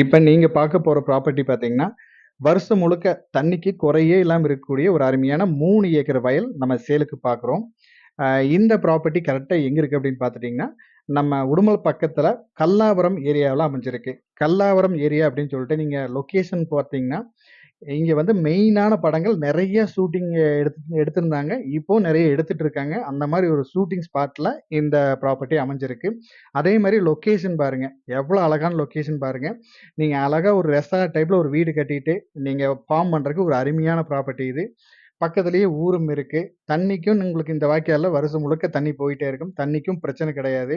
இப்போ நீங்கள் பார்க்க போகிற ப்ராப்பர்ட்டி பார்த்தீங்கன்னா, வருஷம் முழுக்க தண்ணிக்கு குறையே இல்லாமல் இருக்கக்கூடிய ஒரு அருமையான மூணு ஏக்கர் வயல் நம்ம சேலுக்கு பார்க்குறோம். இந்த ப்ராப்பர்ட்டி கரெக்டாக எங்கே இருக்குது அப்படின்னு பார்த்துட்டிங்கன்னா நம்ம உடுமல் பக்கத்தில் கல்லாவரம் ஏரியாவில் அமைஞ்சிருக்கு. கல்லாவரம் ஏரியா அப்படின்னு சொல்லிட்டு நீங்கள் லொக்கேஷன் பார்த்தீங்கன்னா, இங்க வந்து மெயினான படங்கள் நிறைய ஷூட்டிங் எடுத்து எடுத்திருந்தாங்க. இப்போ நிறைய எடுத்துட்டு இருக்காங்க. அந்த மாதிரி ஒரு ஷூட்டிங் ஸ்பாட்ல இந்த ப்ராப்பர்ட்டி அமைஞ்சிருக்கு. அதே மாதிரி லொக்கேஷன் பாருங்க. எவ்வளோ அழகான லொக்கேஷன் பாருங்க. நீங்க அழகா ஒரு ரெஸ்டாரண்ட் டைப்ல ஒரு வீடு கட்டிட்டு, நீங்க ஃபார்ம் பண்றதுக்கு ஒரு அருமையான ப்ராப்பர்ட்டி இது. பக்கத்துலேயே ஊரும் இருக்கு. தண்ணிக்கும் உங்களுக்கு இந்த வாய்க்காலில் வருஷம் முழுக்க தண்ணி போயிட்டே இருக்கும். தண்ணிக்கும் பிரச்சனை கிடையாது.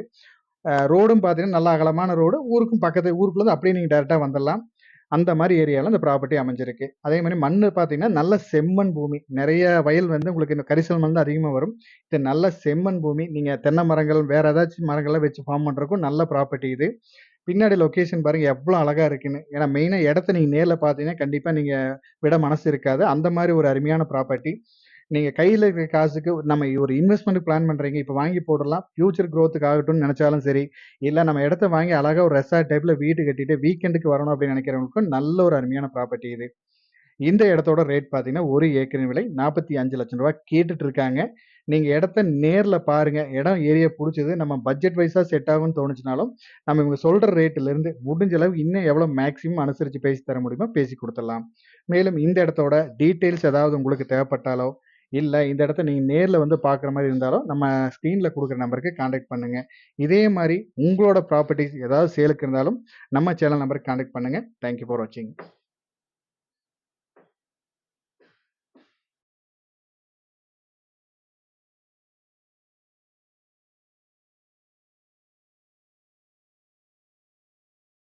ரோடும் பார்த்தீங்கன்னா, நல்ல அகலமான ரோடு. ஊருக்கும் பக்கத்து ஊருக்குள்ளருந்து அப்படியே நீங்கள் டேரெக்டாக வந்துடலாம் அந்த மாதிரி ஏரியாவில் அந்த ப்ராப்பர்ட்டி அமைஞ்சிருக்கு. அதே மாதிரி மண் பார்த்தீங்கன்னா, நல்ல செம்மண் பூமி. நிறைய வயல் வந்து உங்களுக்கு இந்த கரிசல் மண் தான் அதிகமாக வரும். இது நல்ல செம்மண் பூமி. நீங்கள் தென்னை மரங்கள், வேறு ஏதாச்சும் மரங்கள்லாம் வச்சு ஃபார்ம் பண்ணுறக்கும் நல்ல ப்ராப்பர்ட்டி இது. பின்னாடி லொக்கேஷன் பாருங்கள் எவ்வளோ அழகாக இருக்குன்னு. ஏன்னா மெயினாக இடத்த நீங்கள் நேரில் பார்த்தீங்கன்னா, கண்டிப்பாக நீங்கள் விட மனசு இருக்காது. அந்த மாதிரி ஒரு அருமையான ப்ராப்பர்ட்டி. நீங்க கையில இருக்கிற காசுக்கு நம்ம ஒரு இன்வெஸ்ட்மெண்ட் பிளான் பண்றீங்க. இப்ப வாங்கி போடலாம். ஃபியூச்சர் க்ரோத்துக்கு ஆகட்டும்னு நினைச்சாலும் சரி, இல்ல நம்ம இடத்த வாங்கி அழகா ஒரு ரெசார்ட் டைப்ல வீடு கட்டிட்டு வீக்கெண்டுக்கு வரணும் அப்படின்னு நினைக்கிறவங்களுக்கும் நல்ல ஒரு அருமையான ப்ராப்பர்ட்டி இது. இந்த இடத்தோட ரேட் பார்த்தீங்கன்னா, ஒரு ஏக்கரின் விலை நாற்பத்தி அஞ்சு லட்சம் ரூபாய் கேட்டுட்டு இருக்காங்க. நீங்க இடத்த நேர்ல பாருங்க. இடம் ஏரியா பிடிச்சது நம்ம பட்ஜெட் வைஸா செட் ஆகும்னு தோணுச்சுனாலும், நம்ம இவங்க சொல்ற ரேட்லருந்து முடிஞ்ச அளவு இன்னும் எவ்வளோ மேக்ஸிமம் அனுசரிச்சு பேசி தர முடியுமோ பேசி கொடுத்துடலாம் மேலும் இந்த இடத்தோட டீட்டெயில்ஸ் ஏதாவது உங்களுக்கு தேவைப்பட்டாலோ, இல்லை இந்த இடத்த நீங்கள் நேரில் வந்து பார்க்குற மாதிரி இருந்தாலும் நம்ம ஸ்க்ரீனில் கொடுக்குற நம்பருக்கு காண்டாக்ட் பண்ணுங்கள் இதே மாதிரி உங்களோட ப்ராப்பர்ட்டிஸ் ஏதாவது சேலுக்கு இருந்தாலும், நம்ம சேனல் நம்பருக்கு காண்டாக்ட் பண்ணுங்க. தேங்க் யூ ஃபார் வாட்சிங்.